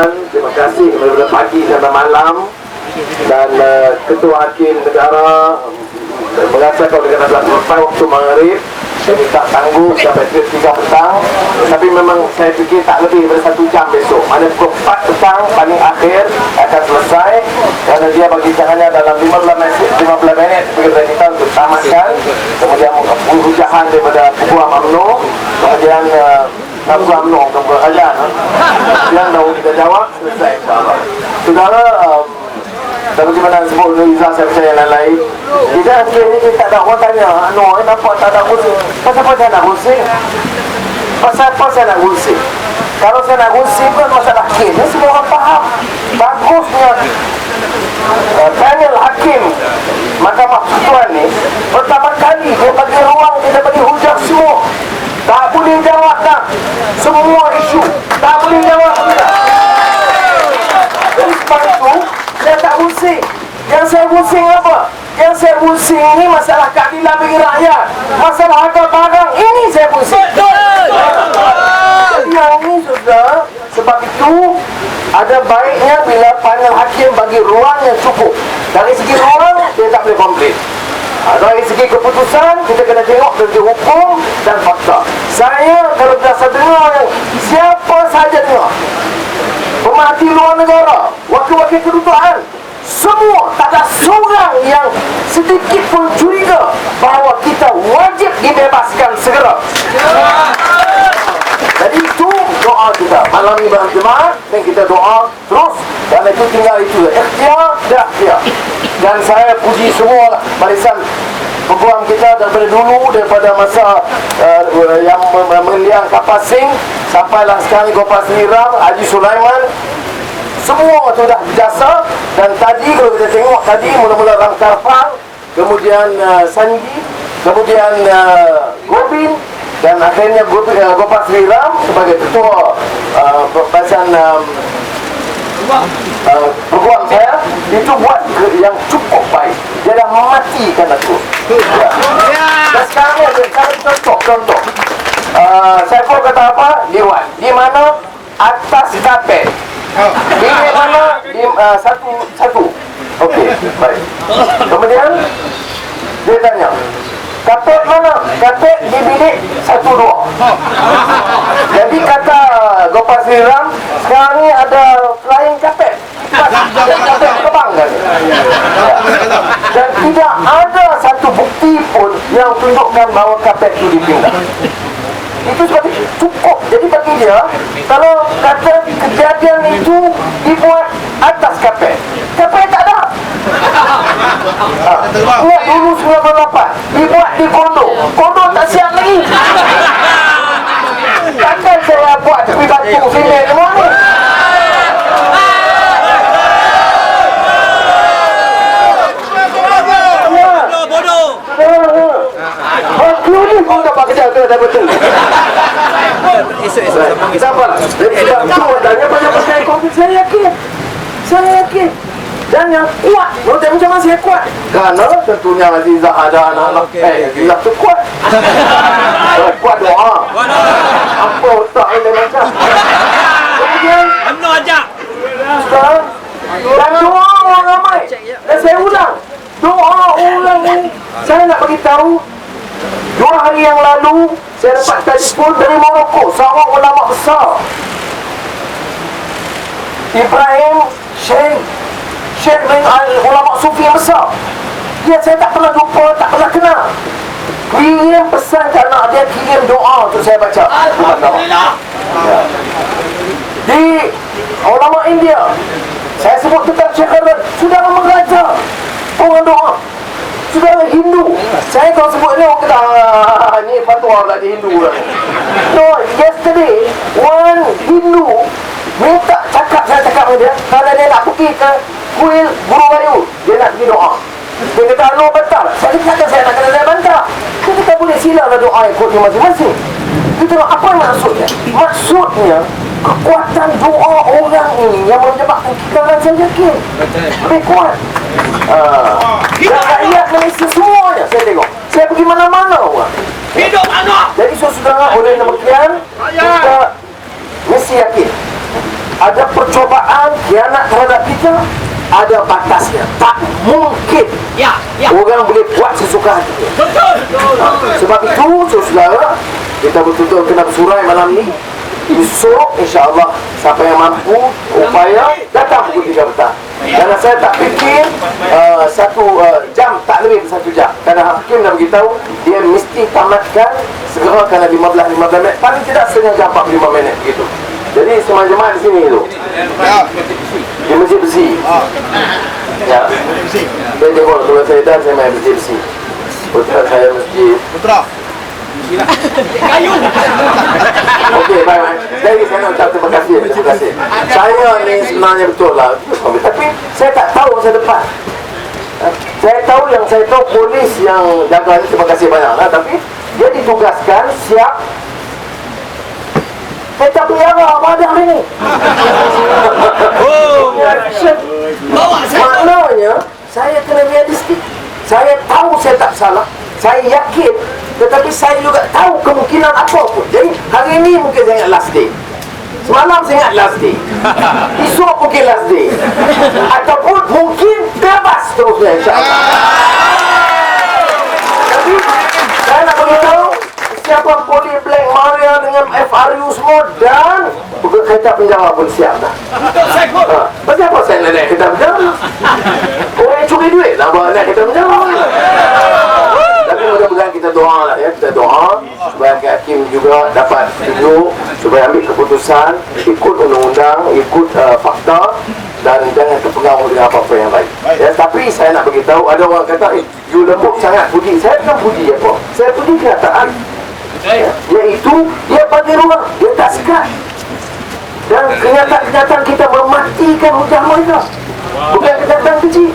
Silakan, terima kasih daripada pagi sampai malam. Dan uh, Ketua Hakim Negara uh, merasa kalau dia kena selesai waktu maghrib saya minta tangguh sampai 3 petang. Tapi memang saya fikir tak lebih daripada satu jam besok. Mana pukul 4 petang paling akhir akan selesai. Kerana dia bagi jangannya dalam 15 minit 15 minit sebagai kita untuk tamatkan kemudian hujahan daripada Puan Mamno kemudian uh, Abu UMNO ke Ajan Yang tahu kita jawab Selesai Saudara um, Seperti mana sebut oleh Izzah saya percaya yang lain Kita akhirnya kita tak ada orang tanya Ano, eh, nampak tak ada kursi Pasal apa saya nak kursi? Pasal apa saya nak kursi? Kalau saya nak kursi pun masalah hakim. Ini semua orang faham. Bagusnya uh, panel hakim Mahkamah Persekutuan ni Pertama kali dia bagi ruang Kita bagi hujah semua tak boleh jawab dah Semua isu. Tak boleh jawab Jadi sebab itu Saya tak pusing. Yang saya pusing apa? Yang saya pusing ni masalah keadilan bagi rakyat. Masalah harga barang Ini saya pusing. Jadi yang ini sudah Sebab itu Ada baiknya bila panel hakim bagi ruang yang cukup. Dari segi ruang Dia tak boleh komplain. Ha, dari segi keputusan kita kena tengok dari hukum dan fakta. Saya kalau biasa dengar siapa saja dengar pemerhati luar negara, wakil-wakil kedutaan, semua tak ada seorang yang sedikit pun curiga bahawa kita wajib dibebaskan segera. Jadi itu doa kita. Malam ini berjemaah dan kita doa terus. Dan itu tinggal itu ikhtiar dan ikhtiar dan saya puji semua barisan peguam kita daripada dulu daripada masa uh, yang meliang kapal sing sampailah sekarang Gopal Seniram Haji Sulaiman. Semua sudah jasa. Dan tadi kalau kita tengok tadi mula-mula Ram Karfang kemudian uh, Sanji kemudian uh, Gobin dan akhirnya uh, Gopal Seniram sebagai ketua uh, barisan um, uh, peguam saya itu buat ke- yang cukup baik. Dia dah mematikan aku. Ya. dan sekarang ni ada sekarang contoh contoh. Uh, saya pun kata apa? Liwan di mana? Atas kapet. Di mana? Di uh, satu satu. Okey baik. Kemudian dia tanya kapet mana? Kapet di bilik satu dua. Jadi kata Gopal Sri Ram sekarang ni ada flying carpet carpet kebang kan dan tidak ada satu bukti pun yang tunjukkan bahawa karpet itu dipindah. Itu sebab itu cukup. Jadi bagi dia kalau kata kejadian itu dibuat atas karpet karpet tak ada. Ha. Dulu 98 dibuat di kondo. Kondo tak siap lagi. Takkan saya buat tepi batu sini semua ni Bodoh, bodoh. Aku ni kau dapat kerja ke dah betul. Esok esok sambung Kita apa? Sebab tu adanya banyak pasal konflik saya yakin. Saya yakin. Yang kuat, menurut saya macam mana saya kuat? Kerana tentunya Azizah ada anak-anak. Okey, Eh, okey. Azizah tu kuat. Eh, kuat doa. Apa otak ini macam? Kemudian, UMNO ajak. sekarang, dan doa orang ramai. Dan saya ulang. Doa orang ni, saya nak bagi tahu Dua hari yang lalu Saya dapat telefon dari Morocco Seorang ulama besar Ibrahim Sheikh Sheikh bin al ulama sufi yang besar. Dia saya tak pernah jumpa Tak pernah kenal. Kirim pesan ke anak dia Kirim doa untuk saya baca. Alhamdulillah. Ya. Di ulama India Saya sebut tentang Syekh Arad Sudah mengajar Orang doa. Saudara Hindu. Saya kalau sebut ni orang kata "Ah, Ni fatwa pula di Hindu lah. No, yesterday One Hindu Minta cakap, saya cakap dengan dia Kalau dia nak pergi ke Kuil Guru Bayu Dia nak pergi doa. Dia kata, no betul Saya kata saya nak kena saya bantah Dia kata boleh silalah doa dia masing-masing. Kita tengok apa maksudnya? Maksudnya Kekuatan doa orang ini Yang menyebabkan kita rasa yakin. Lebih kuat. Ah. Dan rakyat Malaysia semuanya saya tengok. Saya pergi mana-mana orang. Hidup anak. Jadi saudara oleh demikian kita mesti yakin. Ada percobaan khianat terhadap kita ada batasnya. Tak mungkin Ya, ya. orang boleh buat sesuka hati. Betul. Sebab itu saudara kita betul-betul kena bersurai malam ni. Esok insya-Allah siapa yang mampu upaya datang pukul 3 petang. Kerana saya tak fikir uh, satu uh, jam tak lebih dari satu jam. Kerana hakim dah beritahu dia mesti tamatkan segera kerana 15 15 minit paling tidak setengah jam 45 minit begitu. Jadi semua jemaah di sini tu. Di masjid besi. Ya. Saya tengok saya dah saya main masjid besi. Putra saya masjid Putra. Kayu. Okey, baik, baik. Jadi saya nak ucap terima kasih. Terima kasih. Saya ni sebenarnya betul lah. Tapi saya tak tahu masa depan. Saya tahu yang saya tahu polis yang jaga ni terima kasih banyak lah. Tapi dia ditugaskan siap kita pelihara apa ada hari ni? Oh. Bawa saya. Maknanya saya kena realistik. Saya tahu saya tak salah. Saya yakin tetapi saya juga tahu kemungkinan apa pun. Jadi hari ini mungkin saya ingat last day. Semalam saya ingat last day. Esok mungkin last day. Ataupun mungkin bebas terusnya insyaAllah. Jadi saya nak beritahu siapa boleh Black Maria dengan FRU semua dan bukan kereta penjara pun siap dah. Ha, pasal apa saya nak naik kereta penjara? Orang yang curi duit nak bawa naik kereta penjara. Tapi mudah-mudahan kita doa lah ya, kita doa supaya Hakim juga dapat setuju supaya ambil keputusan ikut undang-undang, ikut uh, fakta dan jangan terpengaruh dengan apa-apa yang lain. Ya, tapi saya nak beritahu ada orang kata, eh, you lembut sangat puji. Saya bukan puji apa. Saya puji kenyataan. Ya, iaitu dia bagi ruang, dia tak sekat. Dan kenyataan-kenyataan kita mematikan hujah mereka. Bukan kenyataan kecil.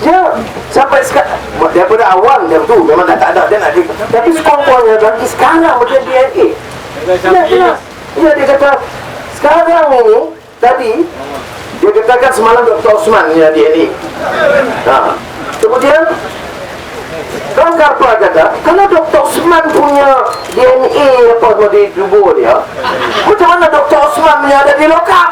Ya, sampai sekarang daripada awal dia tu memang dah tak ada dia nak di, tapi sekurang-kurangnya lagi sekarang macam DNA. Ya, ya. Ya, dia kata sekarang ini tadi dia katakan semalam Dr. Osman punya DNA. Ha. Kemudian Karpa kata, kalau Dr. Osman punya DNA apa semua di tubuh dia, macam mana Dr. Osman punya ada di lokap?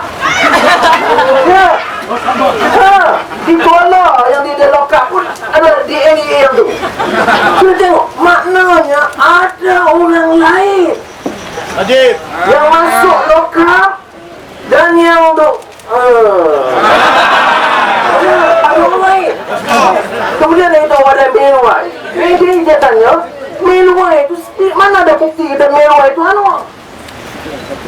ya. Ha, di Kuala yang di lokap pun ada DNA yang tu. Kita tengok, maknanya ada orang lain Najib. yang masuk lokap dan yang tu. Uh, ada orang lain. Kemudian dia tahu ada Melwai. Jadi dia, dia tanya, Melwai itu di mana ada bukti kita Melwai itu anu?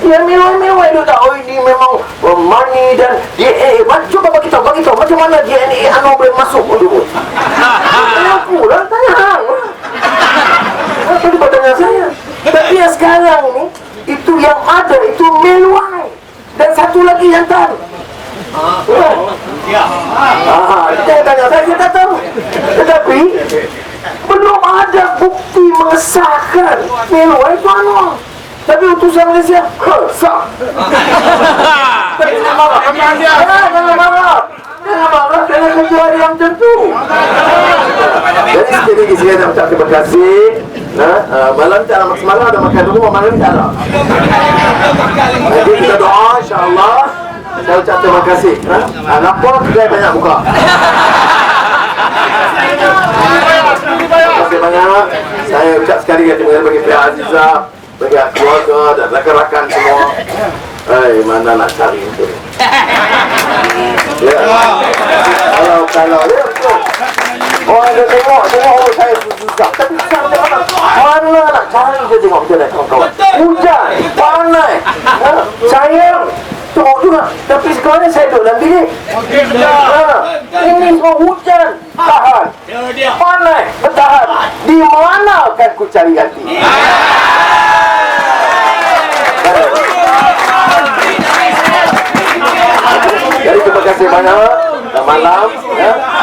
Ya Melwai Melwai dia tak, oh ini memang oh, money dan DNA. Eh, coba bagi tahu, bagi tahu macam mana DNA anu boleh masuk ke dulu. Tanya aku lah, tanya hang. Apa dia tanya saya? Tapi yang sekarang ni, itu yang ada, itu Melwai. Dan satu lagi yang tahu. Ya. Ah, dia tanya saya, tak tahu. Tetapi belum ada bukti mengesahkan Melwai itu anu. Tapi utusan Malaysia, ha, sah. Tapi jangan marah. Jangan, jangan marah. Jangan marah, jangan kerja hari yang tentu. Jadi sekali lagi saya nak ucap terima kasih. Nah, uh, malam tak ada semalam ada makan dulu, malam ni tak ada. Jadi kita doa insya-Allah. Saya ucap terima kasih. Ha? Ah, lapor kedai banyak buka. Terima kasih banyak. Saya ucap sekali lagi terima kasih bagi pihak Azizah, bagi keluarga dan rakan-rakan semua. Eh, mana nak cari itu? Ya. Kalau ya betul. Orang dia tengok, tengok oh saya susah. Tapi susah macam mana? Mana nak cari dia tengok macam mana kawan-kawan? Hujan, panas, ha? sayang. Tengok juga. Tapi sekarang saya duduk dalam bilik. Ha? Ini semua hujan, tahan. Panas, bertahan. Di mana akan ku cari ganti? Jadi terima kasih banyak. Selamat malam. Ya.